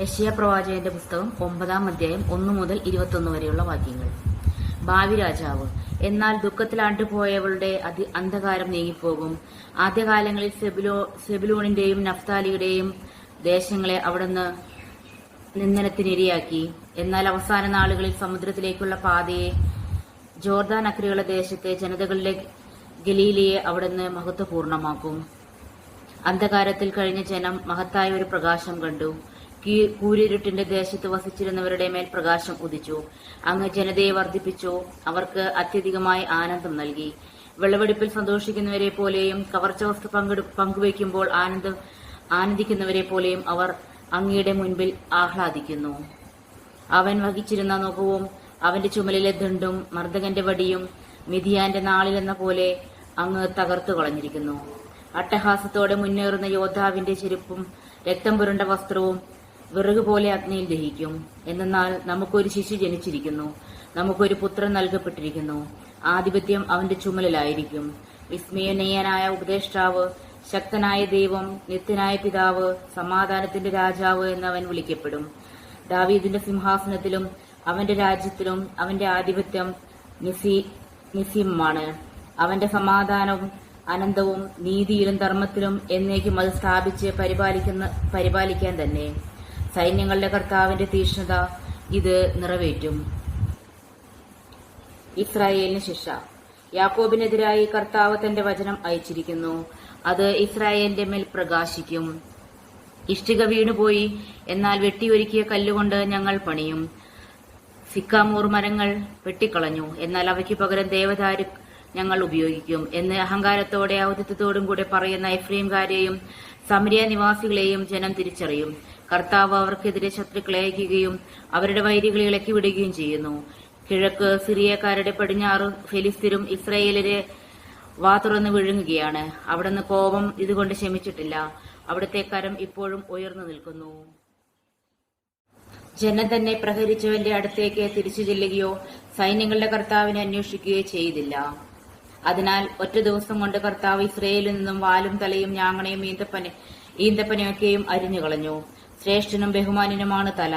യശയ പ്രവാചകന്റെ പുസ്തകം ഒമ്പതാം അധ്യായം ഒന്നു മുതൽ ഇരുപത്തൊന്ന് വരെയുള്ള വാക്യങ്ങൾ. ഭാവി രാജാവ് എന്നാൽ ദുഃഖത്തിലാണ്ടുപോയവളുടെ അതി അന്ധകാരം നീങ്ങിപ്പോകും. ആദ്യകാലങ്ങളിൽ സെബിലോ സെബിലൂണിന്റെയും നഫ്താലിയുടെയും ദേശങ്ങളെ അവിടുന്ന് നിന്ദനത്തിനിരയാക്കി. എന്നാൽ അവസാന നാളുകളിൽ സമുദ്രത്തിലേക്കുള്ള പാതയെ ജോർദാൻ അക്രിയുള്ള ദേശത്തെ ജനതകളിലെ ഗലീലിയെ അവിടുന്ന് മഹത്വപൂർണമാക്കും. അന്ധകാരത്തിൽ കഴിഞ്ഞ ജനം മഹത്തായ ഒരു പ്രകാശം കണ്ടു. കൂരിരുട്ടിന്റെ ദേശത്ത് വസിച്ചിരുന്നവരുടെ മേൽ പ്രകാശം ഉദിച്ചു. അങ്ങ് ജനതയെ വർദ്ധിപ്പിച്ചു. അവർക്ക് അത്യധികമായി ആനന്ദം നൽകി. വിളവെടുപ്പിൽ സന്തോഷിക്കുന്നവരെ പോലെയും കവർച്ച വസ്തു പങ്കെടു പങ്കുവയ്ക്കുമ്പോൾ ആനന്ദം ആനന്ദിക്കുന്നവരെ പോലെയും അവർ അങ്ങയുടെ മുൻപിൽ ആഹ്ലാദിക്കുന്നു. അവൻ വഹിച്ചിരുന്ന നുഖവും അവന്റെ ചുമലിലെ ദണ്ടും മർദ്ദകന്റെ വടിയും മിഥിയാന്റെ നാളിലെന്ന പോലെ അങ്ങ് തകർത്തു കളഞ്ഞിരിക്കുന്നു. അട്ടഹാസത്തോടെ മുന്നേറുന്ന യോദ്ധാവിന്റെ ചെരുപ്പും രക്തം പുരണ്ട വസ്ത്രവും വിറക് പോലെ അഗ്നിയിൽ ദഹിക്കും. എന്നാൽ നമുക്കൊരു ശിശു ജനിച്ചിരിക്കുന്നു. നമുക്കൊരു പുത്രൻ നൽകപ്പെട്ടിരിക്കുന്നു. ആധിപത്യം അവന്റെ ചുമലിലായിരിക്കും. വിസ്മയനീയനായ ഉപദേഷ്ടാവ് ശക്തനായ ദൈവം നിത്യനായ പിതാവ് സമാധാനത്തിന്റെ രാജാവ് എന്നവൻ വിളിക്കപ്പെടും. ദാവീദിന്റെ സിംഹാസനത്തിലും അവന്റെ രാജ്യത്തിലും അവന്റെ ആധിപത്യം നിസി നിസിമാണ് അവന്റെ സമാധാനവും അനന്തവും നീതിയിലും ധർമ്മത്തിലും എന്നേക്കും അത് സ്ഥാപിച്ച് പരിപാലിക്കുന്ന പരിപാലിക്കാൻ തന്നെ. സൈന്യങ്ങളുടെ കർത്താവിന്റെ തീക്ഷ്ണത ഇത് നിറവേറ്റും. ഇസ്രായേലിന് ശിക്ഷ. യാക്കോബിനെതിരായി കർത്താവ് തന്റെ വചനം അയച്ചിരിക്കുന്നു. അത് ഇസ്രായേലിന്റെ മേൽ പ്രകാശിക്കും. ഇഷ്ടിക വീണുപോയി എന്നാൽ വെട്ടിയൊരുക്കിയ കല്ലുകൊണ്ട് ഞങ്ങൾ പണിയും. സിക്കാമൂർ മരങ്ങൾ വെട്ടിക്കളഞ്ഞു എന്നാൽ അവയ്ക്ക് പകരം ദേവദാരു ഞങ്ങൾ ഉപയോഗിക്കും എന്ന് അഹങ്കാരത്തോടെ ഔദിത്യത്തോടും കൂടെ പറയുന്ന എഫ്രീംകാരെയും സമരിയ നിവാസികളെയും ജനം തിരിച്ചറിയും. കർത്താവ് അവർക്കെതിരെ ശത്രുക്കളെ അയക്കുകയും അവരുടെ വൈരികളെ ഇളക്കി വിടുകയും ചെയ്യുന്നു. കിഴക്ക് സിറിയക്കാരുടെ പടിഞ്ഞാറ് ഫെലിസ്തീനും ഇസ്രയേലിലെ വാ തുറന്ന് വിഴുങ്ങുകയാണ്. അവിടുന്ന് കോപം ഇതുകൊണ്ട് ശമിച്ചിട്ടില്ല. അവിടുത്തെ കരം ഇപ്പോഴും ഉയർന്നു നിൽക്കുന്നു. ജനം തന്നെ പ്രഹരിച്ചവന്റെ അടുത്തേക്ക് തിരിച്ചു ചെല്ലുകയോ സൈന്യങ്ങളുടെ കർത്താവിനെ അന്വേഷിക്കുകയോ ചെയ്തില്ല. അതിനാൽ ഒറ്റ ദിവസം കൊണ്ട് കർത്താവ് ഇസ്രയേലിൽ നിന്നും വാലും തലയും ഞാങ്ങണയും ഈന്തപ്പന ഈന്തപ്പനയൊക്കെയും അരിഞ്ഞു കളഞ്ഞു ശ്രേഷ്ഠനും ബഹുമാനനുമാണ് തല.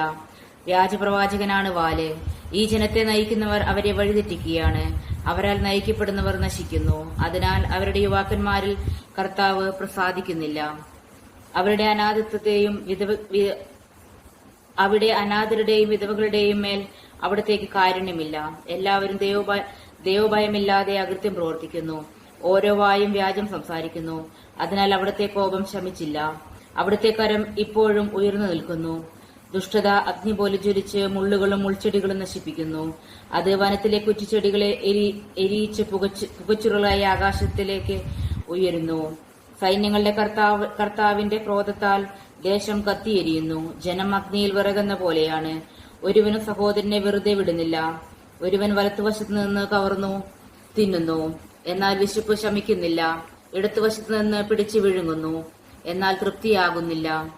വ്യാജപ്രവാചകനാണ് വാൽ. ഈ ജനത്തെ നയിക്കുന്നവർ അവരെ വഴിതെറ്റിക്കുകയാണ്. അവരാൽ നയിക്കപ്പെടുന്നവർ നശിക്കുന്നു. അതിനാൽ അവരുടെ യുവാക്കന്മാരിൽ കർത്താവ് പ്രസാദിക്കുന്നില്ല. അവരുടെ അനാഥത്വത്തെയും അവിടെ അനാഥരുടെയും വിധവകളുടെയും മേൽ അവിടത്തേക്ക് കാരുണ്യമില്ല. എല്ലാവരും ദൈവഭയ ദൈവഭയമില്ലാതെ അകൃത്യം പ്രവർത്തിക്കുന്നു. ഓരോ വായും വ്യാജം സംസാരിക്കുന്നു. അതിനാൽ അവിടത്തെ കോപം ശമിച്ചില്ല. അവിടുത്തെ കരം ഇപ്പോഴും ഉയർന്നു നിൽക്കുന്നു. ദുഷ്ടത അഗ്നി പോലെ ജ്വലിച്ച് മുള്ളുകളും മുൾച്ചെടികളും നശിപ്പിക്കുന്നു. അത് വനത്തിലെ കുറ്റിച്ചെടികളെ എരി എരിയിച്ച് പുകച്ച് പുകച്ചുരുളായി ആകാശത്തിലേക്ക് ഉയരുന്നു. സൈന്യങ്ങളുടെ കർത്താവ് കർത്താവിന്റെ ക്രോധത്താൽ ദേശം കത്തിയെരിയുന്നു. ജനം അഗ്നിയിൽ വിറകുന്ന പോലെയാണ്. ഒരുവനും സഹോദരനെ വെറുതെ വിടുന്നില്ല. ഒരുവൻ വലത്തുവശത്ത് നിന്ന് കവർന്നു തിന്നുന്നു. എന്നാൽ വിശപ്പ് ശമിക്കുന്നില്ല. ഇടത്തുവശത്ത് നിന്ന് പിടിച്ചു വിഴുങ്ങുന്നു. എന്നാൽ തൃപ്തിയാകുന്നില്ല.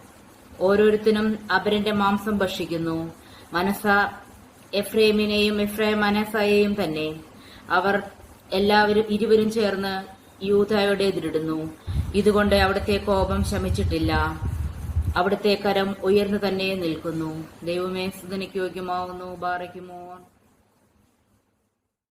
ഓരോരുത്തനും അപരന്റെ മാംസം ഭക്ഷിക്കുന്നു. മനസ്സ എഫ്രേമിനെയും എഫ്രൈം മനസ്സയെയും തന്നെ. അവർ എല്ലാവരും ഇരുവരും ചേർന്ന് യൂതയോടെ എതിരിടുന്നു. ഇതുകൊണ്ട് അവിടുത്തെ കോപം ശമിച്ചിട്ടില്ല. അവിടുത്തെ കരം ഉയർന്നു തന്നെ നിൽക്കുന്നു. ദൈവമേ സുധനയ്ക്ക് യോഗ്യമാവുന്നു ബാറയ്ക്കുമോ